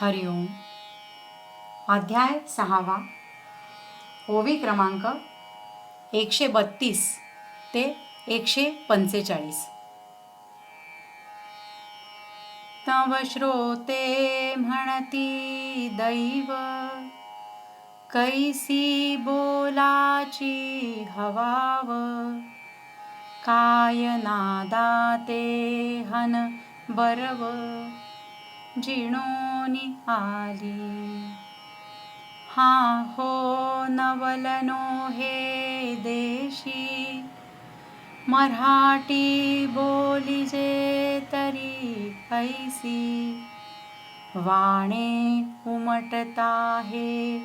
हरिओम. अध्याय सहावा. ओवी क्रमांक एकशे बत्तीस ते एकशे पंचेचाळीस तव श्रोते म्हणती दैव कैसी बोलाची हवाव काय नादाते हन बरव. जिणोनी आली. हा हो नवलनो हे देशी. मराठी बोलिजे तरी ऐसी. वाणे उमटता हे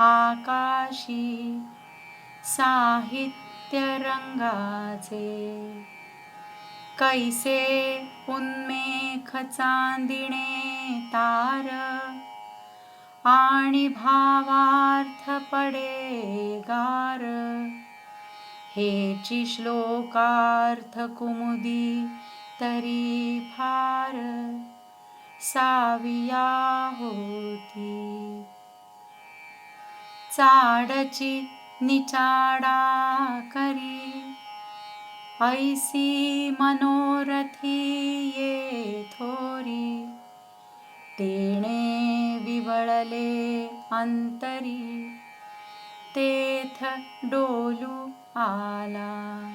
आकाशी. साहित्य रंगाचे. कैसे उन्मेख चांदिणे तार आणि भावार्थ पडे गार. हेची श्लोकार्थ कुमुदी तरी फार साविया होती. चाडची निचाडा करी ऐसी मनोरथी ये तेणे विवळले अंतरी. तेथ डोलू आला.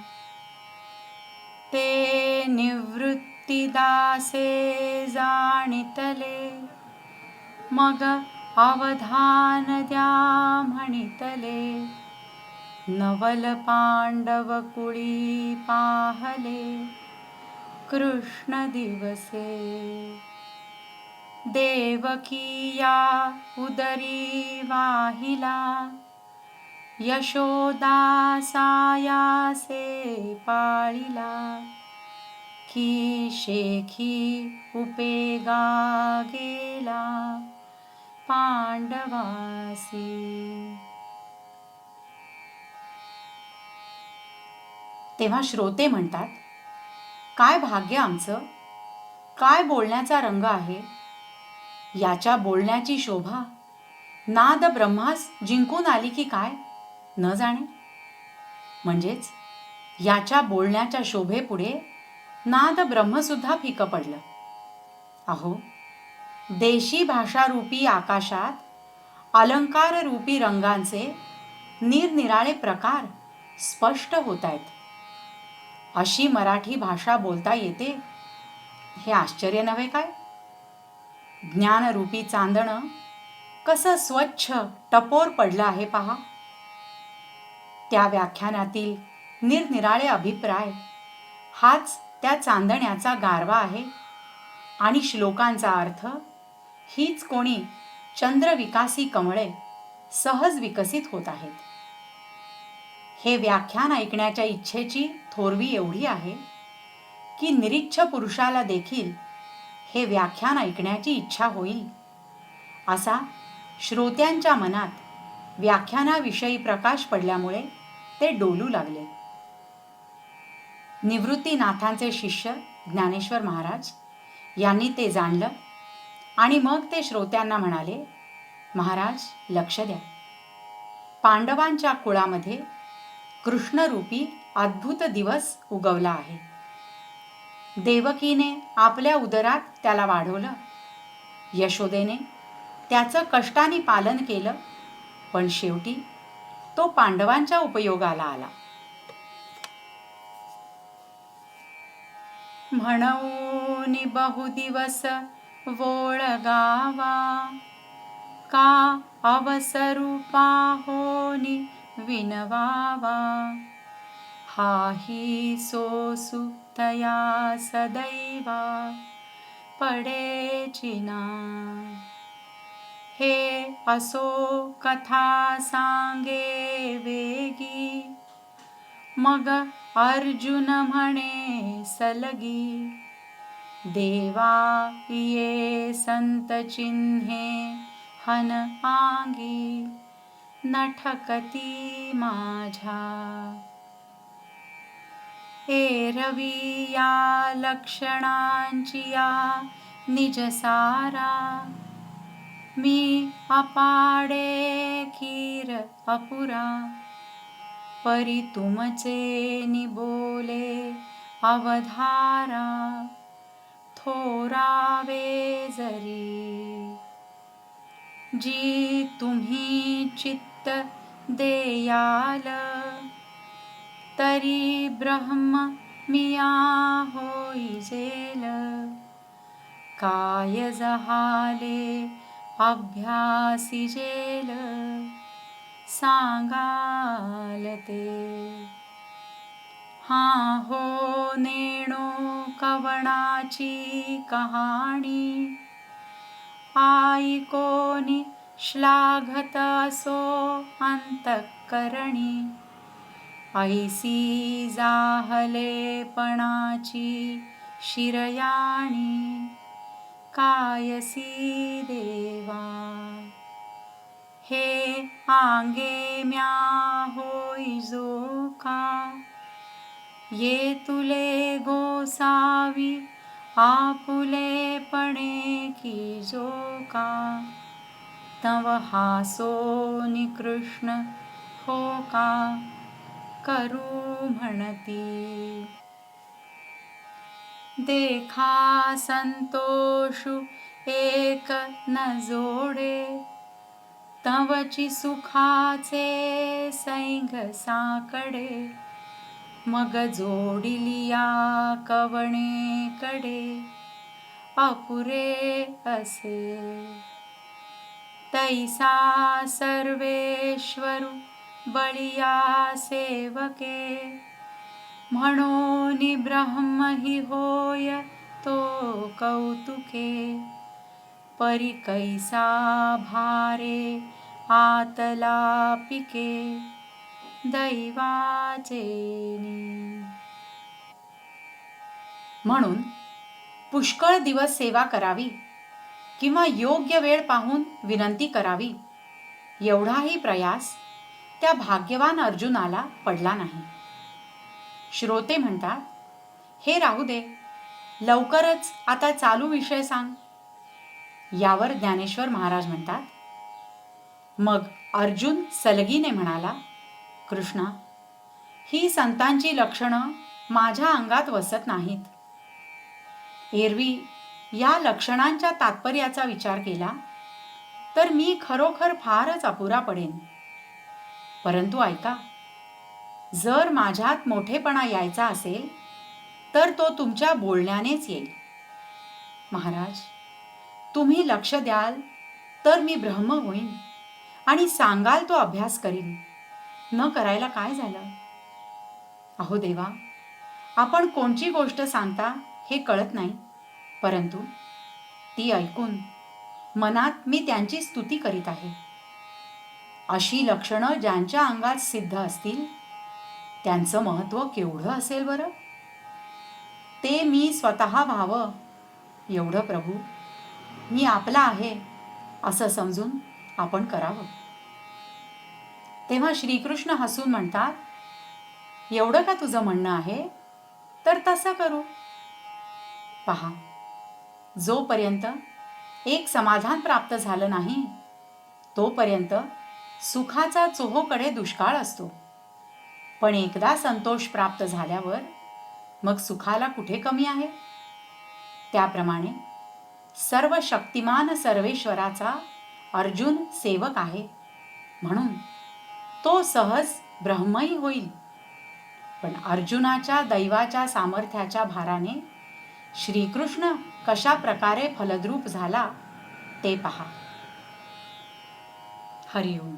ते निवृत्तीदासे जाणितले. मग अवधान द्या म्हणितले. नवल पांडव कुळी पाहले. कृष्ण दिवसे देवकीया उदरी वाहिला यशोदासायासे पाळिला की शेखी उपेगा गेला पांडवासी. तेव्हा श्रोते म्हणतात काय भाग्य आमचं? काय बोलण्याचा रंग आहे? याच्या बोलण्याची शोभा. नाद ब्रह्मास जिंकून आली की काय? न जाणे. म्हणजेच याच्या बोलण्याच्या शोभेपुढे नाद ब्रह्मसुद्धा फिकं पडलं. अहो देशी भाषारूपी आकाशात अलंकार रूपी रंगांचे निरनिराळे प्रकार स्पष्ट होत आहेत अशी मराठी भाषा बोलता येते? हे आश्चर्य नव्हे काय? ज्ञानरूपी चांदणं कसं स्वच्छ टपोर पडलं आहे पहा. त्या व्याख्यानातील निरनिराळे अभिप्राय हाच त्या चांदण्याचा गारवा आहे आणि श्लोकांचा अर्थ हीच कोणी चंद्रविकासी कमळे सहज विकसित होत आहेत. हे व्याख्यान ऐकण्याच्या इच्छेची थोरवी एवढी आहे की निरीच्छ पुरुषाला देखील हे व्याख्यान ऐकण्याची इच्छा होईल. असा श्रोत्यांच्या मनात व्याख्यानाविषयी प्रकाश पडल्यामुळे ते डोलू लागले. निवृत्तीनाथांचे शिष्य ज्ञानेश्वर महाराज यांनी ते जाणलं आणि मग ते श्रोत्यांना म्हणाले महाराज लक्ष द्या. पांडवांच्या कुळामध्ये कृष्णरूपी अद्भुत दिवस उगवला आहे. देवकीने आपल्या उदरात त्याला वाढवलं. यशोदेने त्याचं कष्टाने पालन केलं पण शेवटी तो पांडवांच्या उपयोगाला आला. म्हणून बहुदिवस वोळगावा का अवसरूपा होनी विनवावा. हाही सो तया सदैवा पडे चिना। हे असो कथा सांगे वेगी मग अर्जुन म्हणे सलगी देवा ये संत चिन्हे हन आंगी नठकती माझ्या। एरवी या लक्षणांची या निजसारा मी अपाडे खीर अपुरा. परी तुमचे निबोले अवधारा. थोरावे जरी. जी तुम्ही चित्त देयाल तरी ब्रह्म मिया होईजेल काय जहाले अभ्यासिजेल सांगाल ते। हा हो नेणो कवणाची कहाणी। आई कोणी श्लाघत असो अंतकरणी। ऐसी जाहलेपणाची शिरयाणी कायसी देवा। हे आंगे म्या होई जो का ये तुले गोसावी आपुलेपणे की जो का तव हासो निकृष्ण हो का करू म्हणती. देखा संतोषु एक न जोडे. तवची सुखाचे सैंग साकडे. मग जोडिलिया कवणेकडे. अपुरे असे. तैसा सर्वेश्वरू बळिया सेवके म्हणून ब्रह्म हि होय तो कौतुके. परी कैसा भारे आतला पिके दैवाचे म्हणून पुष्कळ दिवस सेवा करावी किंवा योग्य वेळ पाहून विनंती करावी एवढाही प्रयास त्या भाग्यवान अर्जुनाला पडला नाही. श्रोते म्हणतात हे राहू दे लवकरच आता चालू विषय सांग. यावर ज्ञानेश्वर महाराज म्हणतात मग अर्जुन सलगीने म्हणाला कृष्णा ही संतांची लक्षणं माझ्या अंगात वसत नाहीत. एरवी या लक्षणांच्या तात्पर्याचा विचार केला तर मी खरोखर फारच अपुरा पडेन. परंतु ऐका जर माझ्यात मोठेपणा यायचा असेल तर तो तुमच्या बोलण्यानेच येईल. महाराज तुम्ही लक्ष द्याल तर मी ब्रह्म होईन आणि सांगाल तो अभ्यास करीन. न करायला काय झालं? अहो देवा आपण कोणची गोष्ट सांगता हे कळत नाही परंतु ती ऐकून मनात मी त्यांची स्तुती करीत आहे. अशी लक्षणं ज्यांच्या अंगात सिद्ध असतील त्यांचं महत्त्व केवढं असेल बरं? ते मी स्वतः व्हावं एवढं प्रभू. मी आपला आहे असं समजून आपण करावं. तेव्हा श्रीकृष्ण हसून म्हणतात एवढं का तुझं म्हणणं आहे? तर तसं करू. पहा जोपर्यंत एक समाधान प्राप्त झालं नाही तोपर्यंत सुखाचा चोहोकडे दुष्काळ असतो. पण एकदा संतोष प्राप्त झाल्यावर मग सुखाला कुठे कमी आहे? त्याप्रमाणे सर्व शक्तिमान सर्वेश्वराचा अर्जुन सेवक आहे. म्हणून तो सहज ब्रह्मही होईल. पण अर्जुनाच्या दैवाच्या सामर्थ्याच्या भाराने श्रीकृष्ण कशा प्रकारे फलद्रूप झाला ते पहा. हरिओम.